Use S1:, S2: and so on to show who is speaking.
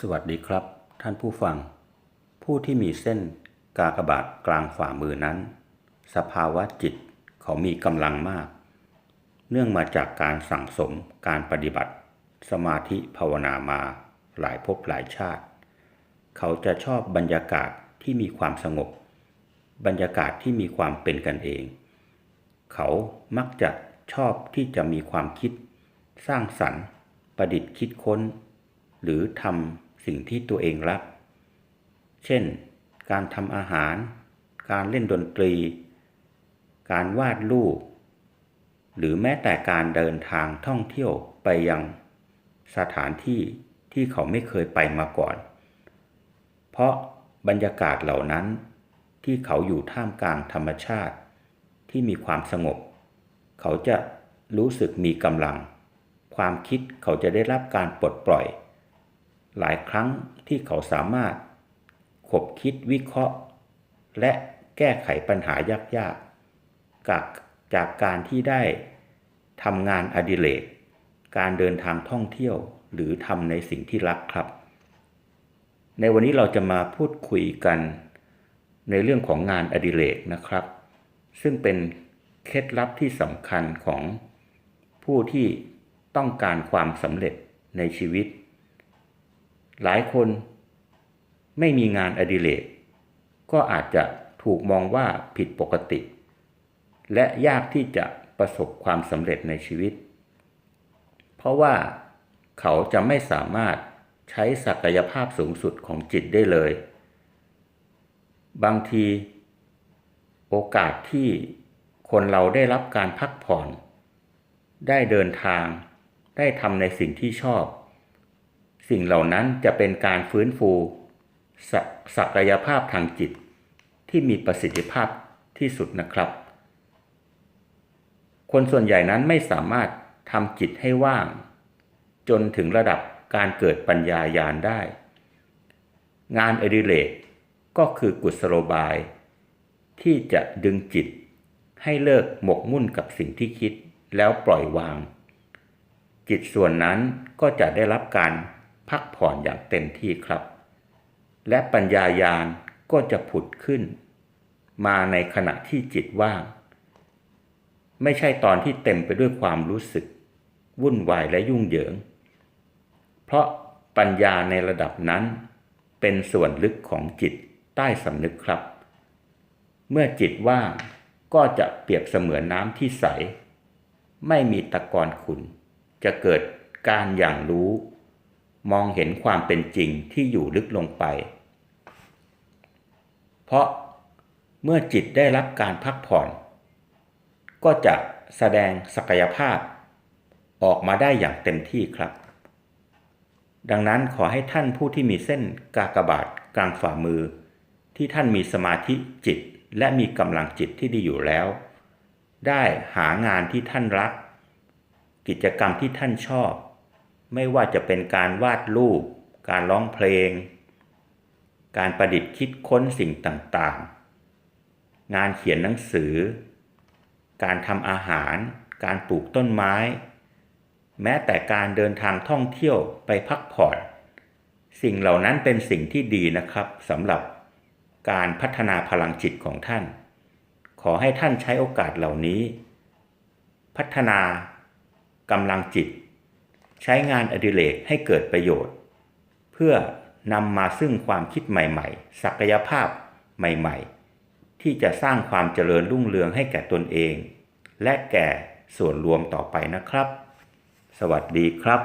S1: สวัสดีครับ ท่านผู้ฟัง ผู้ที่มีเส้นกากบาทกลางฝ่ามือนั้น สภาวะจิตเขามีกำลังมาก เนื่องมาจากการสั่งสมการปฏิบัติ สมาธิภาวนามาหลายภพหลายชาติ เขาจะชอบบรรยากาศที่มีความสงบ บรรยากาศที่มีความเป็นกันเอง เขามักจะชอบที่จะมีความคิด สร้างสรรค์ ประดิษฐ์คิดค้น หรือทำ สิ่งที่ตัวเองรัก เช่น การทำอาหาร การเล่นดนตรี การวาดรูป หรือแม้แต่การเดินทางท่องเที่ยวไปยังสถานที่ที่เขาไม่เคยไปมาก่อน เพราะบรรยากาศเหล่านั้นที่เขาอยู่ท่ามกลางธรรมชาติ ที่มีความสงบ เขาจะรู้สึกมีกำลัง ความคิดเขาจะได้รับการปลดปล่อย หลายครั้งที่เขาสามารถขบคิดวิเคราะห์ และแก้ไขปัญหายากๆจากจากการที่ได้ทำงานอดิเรก การเดินทางท่องเที่ยวหรือทำในสิ่งที่รักครับ ในวันนี้เราจะมาพูดคุยกันในเรื่องของงานอดิเรกนะครับ ซึ่งเป็นเคล็ดลับที่สำคัญของผู้ที่ต้องการความสำเร็จในชีวิต หลายคนไม่มีงานอดิเรกก็อาจจะถูกมองว่าผิดปกติ และยากที่จะประสบความสำเร็จในชีวิต เพราะว่าเขาจะไม่สามารถใช้ศักยภาพสูงสุดของจิตได้เลย บางที โอกาสที่คนเราได้รับการพักผ่อน ได้เดินทาง ได้ทำในสิ่งที่ชอบ สิ่งเหล่านั้นจะเป็นการฟื้นฟูศศักยภาพทางจิต ที่มีประสิทธิภาพที่สุดนะครับ คนส่วนใหญ่นั้นไม่สามารถทำจิตให้ว่าง จนถึงระดับการเกิดปัญญายาณได้ งานอดิเรกก็คือกุศโลบาย ที่จะดึงจิต ให้เลิกหมกมุ่นกับสิ่งที่คิดแล้วปล่อยวาง จิตส่วนนั้นก็จะได้รับการ พักผ่อนอย่างเต็มที่ครับ และปัญญายาณก็จะผุดขึ้น มาในขณะที่จิตว่าง ไม่ใช่ตอนที่เต็มไปด้วยความรู้สึก วุ่นวายและยุ่งเหยิง เพราะปัญญาในระดับนั้น เป็นส่วนลึกของจิตใต้สำนึกครับ เมื่อจิตว่างก็จะเปรียบเสมือนน้ำที่ใส ไม่มีตะกอนขุนจะเกิดการอย่างรู้ มองเห็นความเป็นจริงที่อยู่ลึกลงไป เพราะเมื่อจิตได้รับการพักผ่อน ก็จะแสดงศักยภาพ ออกมาได้อย่างเต็มที่ครับ ดังนั้นขอให้ท่านผู้ที่มีเส้นกากบาทกลางฝ่ามือ ที่ท่านมีสมาธิจิตและมีกำลังจิตที่ดีอยู่แล้ว ได้หางานที่ท่านรัก กิจกรรมที่ท่านชอบ ไม่ว่าจะเป็นการวาดรูป การร้องเพลง การประดิษฐ์คิดค้นสิ่งต่างๆ งานเขียนหนังสือ การทำอาหาร การปลูกต้นไม้ แม้แต่การเดินทางท่องเที่ยวไปพักผ่อน สิ่งเหล่านั้นเป็นสิ่งที่ดีนะครับสำหรับการพัฒนาพลังจิตของท่าน ขอให้ท่านใช้โอกาสเหล่านี้ พัฒนากำลังจิต ใช้งานอดิเรกให้เกิดประโยชน์ เพื่อนำมาซึ่งความคิดใหม่ๆ ศักยภาพใหม่ๆ ที่จะสร้างความเจริญรุ่งเรืองให้แก่ตนเอง และแก่ส่วนรวมต่อไปนะครับ สวัสดีครับ